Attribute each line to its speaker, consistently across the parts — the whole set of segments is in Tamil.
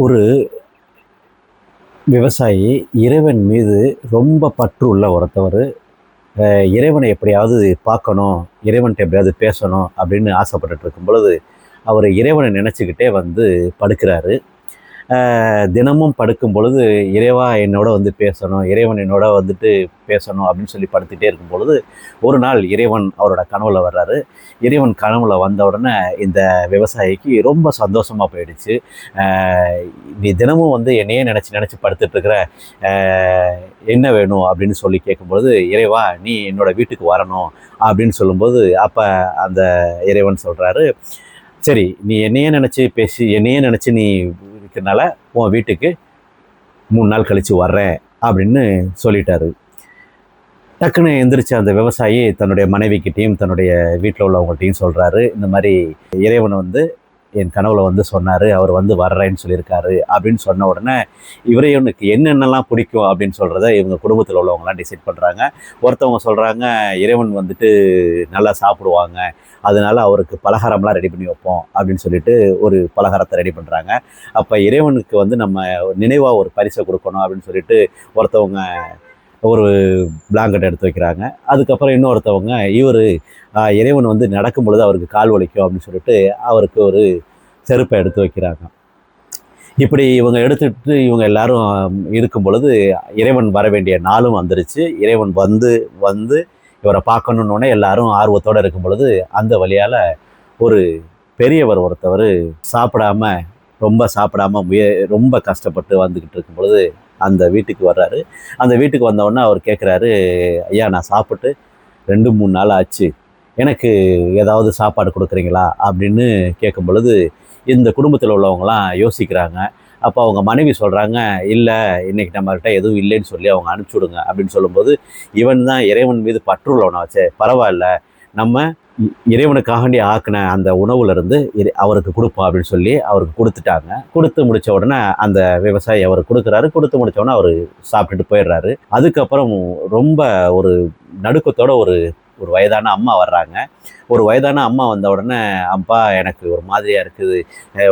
Speaker 1: ஒரு விவசாயி இறைவன் மீது ரொம்ப பற்று உள்ள ஒருத்தவர். இறைவனை எப்படியாவது பார்க்கணும் இறைவன்கிட்ட எப்படியாவது பேசணும் அப்படின்னு ஆசைப்பட்டுட்டு இருக்கும் பொழுது அவர் இறைவனை நினச்சிக்கிட்டே வந்து படுக்கிறாரு. தினமும் படுக்கும் பொழுது இறைவா என்னோட வந்து பேசணும் இறைவன் என்னோட வந்துட்டு பேசணும் அப்படின்னு சொல்லி படுத்துகிட்டே இருக்கும் பொழுது ஒரு நாள் இறைவன் அவரோட கனவுல வர்றாரு. இறைவன் கனவுல வந்த உடனே இந்த விவசாயிக்கு ரொம்ப சந்தோஷமாக போயிடுச்சு. நீ தினமும் வந்து என்னையே நினச்சி நினச்சி படுத்துட்டு இருக்கிற என்ன வேணும் அப்படின்னு சொல்லி கேட்கும்பொழுது இறைவா நீ என்னோட வீட்டுக்கு வரணும் அப்படின்னு சொல்லும்போது அப்போ அந்த இறைவன் சொல்கிறாரு சரி நீ என்னையே நினச்சி பேசி என்னையே நினச்சி நீ இருக்கிறனால உன் வீட்டுக்கு மூணு நாள் கழித்து வர்றேன் அப்படின்னு சொல்லிட்டாரு. டக்குன்னு எந்திரிச்ச அந்த விவசாயி தன்னுடைய மனைவிக்கிட்டேயும் தன்னுடைய வீட்டில் உள்ளவங்கள்ட்டையும் சொல்கிறாரு இந்த மாதிரி இறைவன் வந்து என் கனவுல வந்து சொன்னார் அவர் வந்து வர்றேன்னு சொல்லியிருக்காரு அப்படின்னு சொன்ன உடனே இவரையவனுக்கு என்னென்னலாம் பிடிக்கும் அப்படின்னு சொல்கிறத இவங்க குடும்பத்தில் உள்ளவங்களாம் டிசைட் பண்ணுறாங்க ஒருத்தவங்க சொல்கிறாங்க இறைவன் வந்துட்டு நல்லா சாப்பிடுவாங்க அதனால அவருக்கு பலகாரம்லாம் ரெடி பண்ணி வைப்போம் அப்படின்னு சொல்லிட்டு ஒரு பலகாரத்தை ரெடி பண்ணுறாங்க அப்போ இறைவனுக்கு வந்து நம்ம நினைவாக ஒரு பரிசை கொடுக்கணும் அப்படின்னு சொல்லிட்டு ஒருத்தவங்க ஒரு பிளாங்கெட் எடுத்து வைக்கிறாங்க. அதுக்கப்புறம் இன்னொருத்தவங்க இவர் இறைவன் வந்து நடக்கும் பொழுது அவருக்கு கால் வலிக்கும் அப்படின்னு சொல்லிட்டு அவருக்கு ஒரு செருப்பை எடுத்து வைக்கிறாங்க. இப்படி இவங்க எடுத்துட்டு இவங்க எல்லாரும் இருக்கும் பொழுது இறைவன் வர வேண்டிய நாளும் வந்துருச்சு. இறைவன் வந்து வந்து இவரை பார்க்கணுன்னொடனே எல்லாரும் ஆர்வத்தோடு இருக்கும் பொழுது அந்த வழியால் ஒரு பெரியவர் ஒருத்தவர் சாப்பிடாம ரொம்ப சாப்பிடாம முய ரொம்ப கஷ்டப்பட்டு வந்துக்கிட்டு இருக்கும் பொழுது அந்த வீட்டுக்கு வர்றாரு. அந்த வீட்டுக்கு வந்தவுடனே அவர் கேட்குறாரு ஐயா நான் சாப்பிட்டு ரெண்டு மூணு நாள் ஆச்சு. எனக்கு ஏதாவது சாப்பாடு கொடுக்குறீங்களா? அப்படின்னு கேட்கும் பொழுது இந்த குடும்பத்தில் உள்ளவங்களாம் யோசிக்கிறாங்க. அப்போ அவங்க மனைவி சொல்கிறாங்க இல்லை இன்னைக்கு நம்மகிட்ட எதுவும் இல்லைன்னு சொல்லி அவங்க அனுப்பிச்சி விடுங்க அப்படின்னு சொல்லும்போது இவன் தான் இறைவன் மீது பற்றுள்ளவனை வச்சே பரவாயில்ல. நம்ம இறைவனுக்காகண்டி ஆக்கின அந்த உணவுலேருந்து இரு அவருக்கு கொடுப்போம் அப்படின்னு சொல்லி அவருக்கு கொடுத்துட்டாங்க. கொடுத்து முடித்த உடனே அந்த விவசாயி அவர் கொடுக்குறாரு. கொடுத்து முடித்தவுடனே உடனே அவர் சாப்பிட்டுட்டு போயிடுறாரு. அதுக்கப்புறம் ரொம்ப ஒரு நடுக்கத்தோட ஒரு ஒரு வயதான அம்மா வர்றாங்க. ஒரு வயதான அம்மா வந்த உடனே அப்பா எனக்கு ஒரு மாதிரியாக இருக்குது.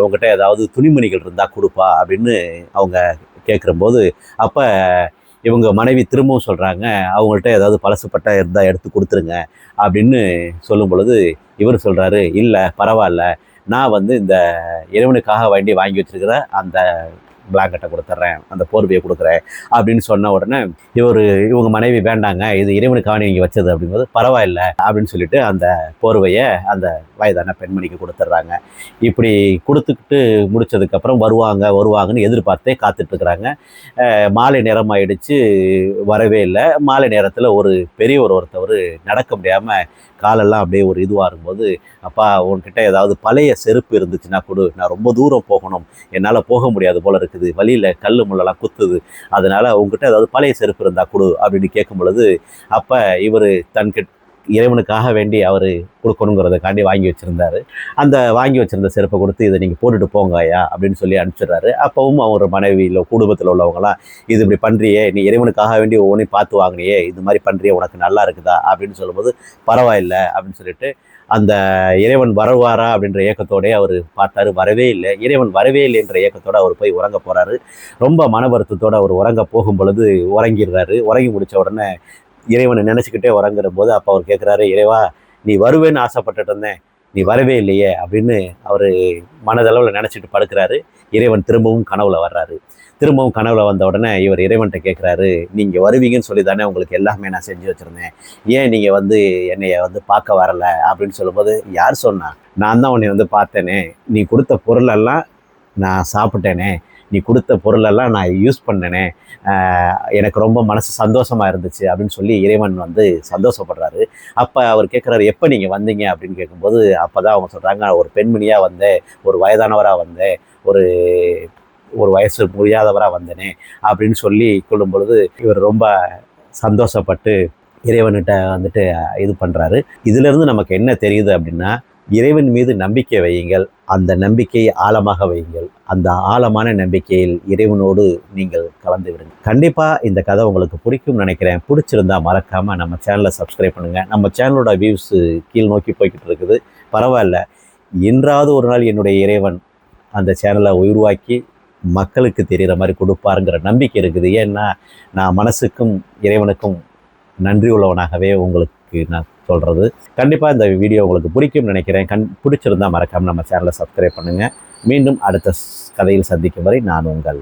Speaker 1: உங்ககிட்ட ஏதாவது துணிமணிகள் இருந்தால் கொடுப்பா அப்படின்னு அவங்க கேட்குறம்போது அப்போ இவங்க மனைவி திரும்பவும் சொல்கிறாங்க அவங்கள்ட்ட ஏதாவது பழசுப்பட்டா இருந்தால் எடுத்து கொடுத்துருங்க அப்படின்னு சொல்லும் பொழுது இவர் சொல்கிறாரு இல்லை பரவாயில்ல. நான் வந்து இந்த இறைவனுக்காக வேண்டி வாங்கி வச்சிருக்கிற அந்த பிளாங்கெட்டை கொடுத்துட்றேன் அந்த போர்வையை கொடுக்குறேன் அப்படின்னு சொன்ன உடனே இவர் இவங்க மனைவி வேண்டாங்க இது இறைவனுக்காக இங்கே வச்சது அப்படிங்கும்போது பரவாயில்ல அப்படின்னு சொல்லிட்டு அந்த போர்வையை அந்த வயதான பெண்மணிக்கு கொடுத்துட்றாங்க. இப்படி கொடுத்துக்கிட்டு முடிச்சதுக்கப்புறம் வருவாங்க வருவாங்கன்னு எதிர்பார்த்தே காத்துட்ருக்குறாங்க. மாலை நேரம் ஆயிடுச்சு வரவே இல்லை. மாலை நேரத்தில் ஒரு பெரியவர் ஒருத்தவர் நடக்க முடியாமல் காலெல்லாம் அப்படியே ஒரு இதுவாக இருக்கும்போது அப்பா உன்கிட்ட ஏதாவது பழைய செருப்பு இருந்துச்சுன்னா கொடு நான் ரொம்ப தூரம் போகணும் என்னால் போக முடியாது போல இருக்குது வழியில் கல் முள்ளெல்லாம் குத்துது. அதனால் உங்ககிட்ட ஏதாவது பழைய செருப்பு இருந்தால் கொடு அப்படின்னு கேட்கும் பொழுது அப்போ இவர் தன்கிட்ட இறைவனுக்காக வேண்டி அவர் கொடுக்கணுங்கிறதுக்காண்டி வாங்கி வச்சுருந்தாரு. அந்த வாங்கி வச்சிருந்த செருப்பை கொடுத்து இதை நீங்கள் போட்டுட்டு போங்கய்யா அப்படின்னு சொல்லி அனுப்பிச்சிடுறாரு. அப்போவும் அவர் மனைவியில் குடும்பத்தில் உள்ளவங்களாம் இது இப்படி பண்ணுறியே நீ இறைவனுக்காக வேண்டி ஒவ்வொன்றையும் பார்த்து வாங்கினியே இது மாதிரி பண்ணுறியே உனக்கு நல்லா இருக்குதா? அப்படின்னு சொல்லும்போது பரவாயில்ல அப்படின்னு சொல்லிட்டு அந்த இறைவன் வருவாரா அப்படின்ற ஏக்கத்தோடே அவர் பார்த்தாரு. வரவே இல்லை. இறைவன் வரவே இல்லை என்ற ஏக்கத்தோட அவர் போய் உறங்க போகிறாரு ரொம்ப மன வருத்தத்தோடு அவர் உறங்க போகும் பொழுது உறங்கிடுறாரு. உறங்கி முடித்த உடனே இறைவனை நினச்சிக்கிட்டே உறங்குற போது அப்போ அவர் கேட்குறாரு இறைவா நீ வருவேன்னு ஆசைப்பட்டுட்டு இருந்தேன். நீ வரவே இல்லையே. அப்படின்னு அவர் மனதளவில் நினச்சிட்டு படுக்கிறாரு. இறைவன் திரும்பவும் கனவுல வர்றாரு. திரும்பவும் கனவுல வந்த உடனே இவர் இறைவன்கிட்ட கேட்குறாரு நீங்கள் வருவீங்கன்னு சொல்லி தானே உங்களுக்கு எல்லாமே நான் செஞ்சு வச்சுருந்தேன். ஏன் நீங்கள் வந்து என்னைய வந்து பார்க்க வரல? அப்படின்னு சொல்லும்போது யார் சொன்னா? நான் தான் உன்னை வந்து பார்த்தேனே. நீ கொடுத்த பொருளெல்லாம் நான் சாப்பிட்டேனே. நீ கொடுத்த பொருளெல்லாம் நான் யூஸ் பண்ணனே. எனக்கு ரொம்ப மனசு சந்தோஷமாக இருந்துச்சு அப்படின்னு சொல்லி இறைவன் வந்து சந்தோஷப்படுறாரு. அப்போ அவர் கேட்குறாரு எப்போ நீங்கள் வந்தீங்க? அப்படின்னு கேட்கும்போது அப்போ தான் அவங்க சொல்கிறாங்க ஒரு பெண்மணியாக வந்தேன் ஒரு வயதானவராக வந்தேன் ஒரு ஒரு வயசு முடியாதவராக வந்தேனே அப்படின்னு சொல்லி கொள்ளும் பொழுது இவர் ரொம்ப சந்தோஷப்பட்டு இறைவன்கிட்ட வந்துட்டு இது பண்ணுறாரு இதுலேருந்து நமக்கு என்ன தெரியுது அப்படின்னா இறைவன் மீது நம்பிக்கை வையுங்கள். அந்த நம்பிக்கையை ஆழமாக வையுங்கள். அந்த ஆழமான நம்பிக்கையில் இறைவனோடு நீங்கள் கலந்து விடுங்க கண்டிப்பாக இந்த கதை உங்களுக்கு பிடிக்கும்னு நினைக்கிறேன். பிடிச்சிருந்தா மறக்காமல் நம்ம சேனலை சப்ஸ்கிரைப் பண்ணுங்கள் நம்ம சேனலோட வியூஸு கீழ் நோக்கி போய்கிட்டு இருக்குது. பரவாயில்ல. என்றாவது ஒரு நாள் என்னுடைய இறைவன் அந்த சேனலை உருவாக்கி மக்களுக்கு தெரிகிற மாதிரி கொடுப்பாருங்கிற நம்பிக்கை இருக்குது. ஏன்னா நான் மனசுக்கும் இறைவனுக்கும் நன்றி உள்ளவனாகவே உங்களுக்கு நான் சொல்கிறது கண்டிப்பாக இந்த வீடியோ உங்களுக்கு பிடிக்கும்னு நினைக்கிறேன். கண் பிடிச்சிருந்தா மறக்காமல் நம்ம சேனலை சப்ஸ்கிரைப் பண்ணுங்கள் மீண்டும் அடுத்த கதையில் சந்திக்கும் வரை நான் உங்கள்